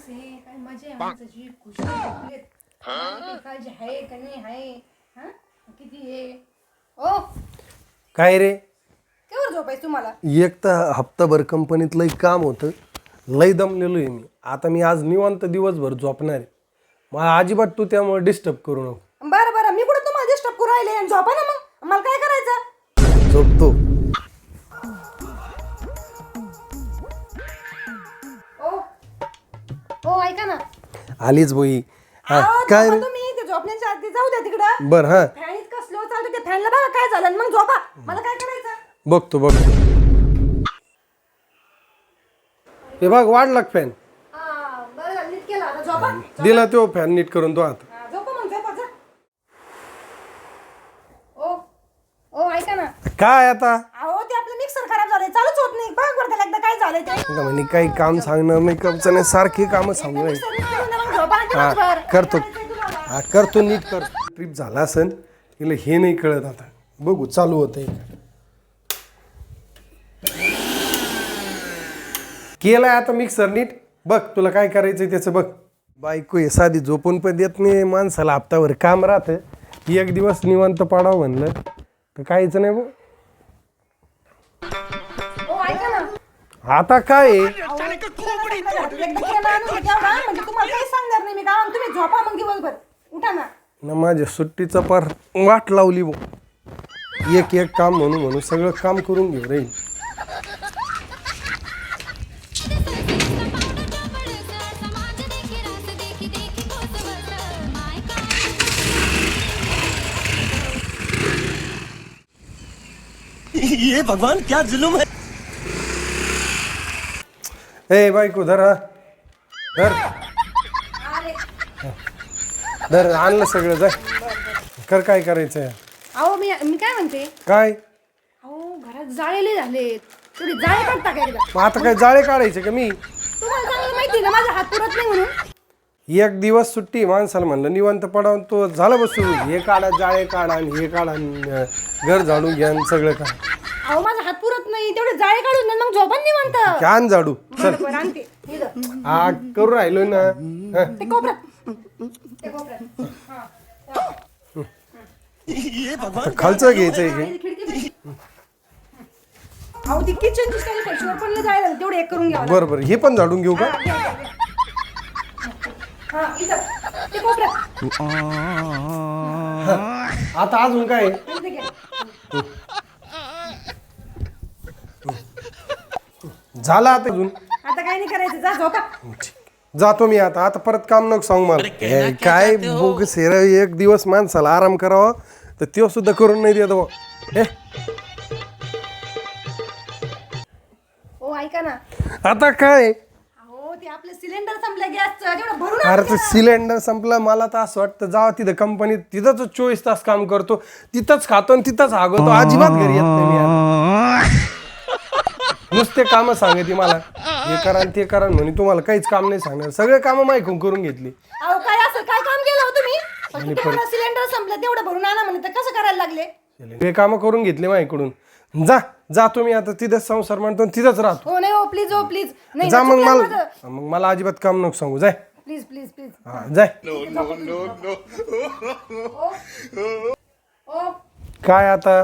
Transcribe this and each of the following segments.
माणूस आहे काय मजा आहे माणसाची खुशी झोपलेत. काही काळजी आहे का नाही आहे. हा? किती आहे ओ! काय रे? केव्हा झोपायचं तुम्हाला? एक तर हप्ताभर कंपनीत लई काम होतं. लई दमलेलो आहे मी. आता मी आज निवांत दिवसभर झोपणार आहे. मला अजिबात तू त्यामुळे डिस्टर्ब करू नको. बरं बरं. मी कुठे तुम्हाला डिस्टर्ब करू राहिले? आणि झोपा ना मग. मला काय ओ ऐका ना. आलीच बोई. हा अहो, काय? झोपा रे तुम्ही ते झोपण्याच्या आधी जाऊ द्या तिकडं. बर हा. फॅन इतकं स्लो चालतं त्या फॅनला बघा काय झालं आणि मग झोपा. मला काय करायचं? बघतो बघतो. हे बघ वाढला फॅन? हा बरं झालं, नीट केलं आता. झोपा. दिला तो फॅन नीट करून तो आता. हा, झोपा मग झोपा जा. ओ ओ ऐका ना. काय आता? अहो ते आपलं मिक्सर खराब झालंय. चालूच होत नाही. बघ त्याला एकदा काय ते? का म्हणे काही काम सांगणं मेकअपचं नाही सारखे काम सांगू नये मिक्सर नीट करून द्या, मग झोपा ना हा दिवसभर. करतो? हा करतो नीट कर. ट्रिप झाला असन तिला हे नाही कळत आता. बघू चालू होतंय. केलाय आता मिक्सर नीट. बघ तुला काय करायचंय त्याचं बघ. बायको हे साधी झोपून पण देत नाही माणसाला हप्ताभर काम राहतं. एक दिवस निवांत पाडावं म्हणलं. तर काहीच नाही बघ. आता काय आहे? अहो, एकदा केलं आणून घ्या तेवढा, म्हणजे तुम्हाला काही सांगणार नाही मी का तुम्ही झोपा मग दिवसभर. उठा ना. ना माझ्या सुट्टीचा पार वाट लावली एक एक काम म्हणून म्हणून सगळं काम करून घेऊ रे. ये भगवान क्या जुलुम है? ए बायको धर हा. धर. धर आणलं सगळं जाय कर काय करायचंय? अहो मी मी काय म्हणते? काय? अहो घरात जाळेले थोडी जाळे एकदा? मग आता काय जाळे काढायचे का मी? तुम्हाला चांगलं माहिती आहे ना माझा हात पुरत नाही म्हणून. एक दिवस सुट्टी माणसाला म्हणलं निवांत पडावून तो झाला बसू हे काढा जाळे काढा आणि हे काढा आणि, अं, घर झाडून घ्या आणि सगळं का अहो माझा हात पुरत नाही. तेवढे जाळे काढून द्या, मग झोपा नाही म्हणतं आण झाडू. चल. बरं, आणते. इथं. हा करू राहिलो ना. हं. ते कोपऱ्यात. ते कोपऱ्यात. हा. ये भगवान आता खालचं घ्यायचंय हे इथे खिडकी अहो ती किचनची पण झाले. तेवढे एक करून घ्यावं बरं बरं. हे पण झाडून घेऊ का? हा, घ्या, घ्या, घ्या. इथं. ते कोपऱ्यात. आता अजून काय घ्या. झाला आता अजून. आता काय नाही करायचं जा झोपा. जातो मी आता आता परत काम नको सांग मला. हे काय बोग सेर एक दिवस माणसाला आराम करावा तर तो सुद्धा करून नाही देत बुवा. हे. ओ ऐका ना. आता काय? अहो ते आपलं सिलेंडर संपलं गॅसचं तेवढं भरून अरे ते सिलेंडर संपलं मला तर असं वाटतं जावा तिथं कंपनीत तिथंच चोवीस तास काम करतो तिथंच खातो आणि तिथंच हागवतो. अजिबात घरी येत नाही मी आता. नुसते कामं सांगते मला. हे करा आणि ते करा म्हणे तुम्हाला काहीच काम नाही सांगणार. सगळे कामं मायकून करून घेतली. अहो काय असं काय काम केलं हो तुम्ही? फक्त तेवढं सिलेंडर संपलं तेवढं भरून आणा कसं करायला लागले? हे कामं करून घेतले माझ्याकडून जा जा तुम्ही आता तिथंच संसार मांडतो आणि तिथंच राहतो. हो नाही हो प्लीज हो प्लीज नाही जा मग मला. मग मला अजिबात काम नको सांगू. जाय. प्लीज प्लीज प्लीज हा जाय. ओ. काय आता?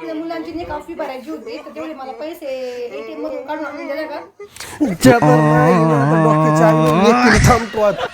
आपल्या मुलांची नाही कॉफी भरायची होती तर तेवढे मला पैसे एटीएम मधून काढून आणून दिले का? जबर नाही ना, आता डोक्याच्या आगीवर लेकीला थांबतो आता.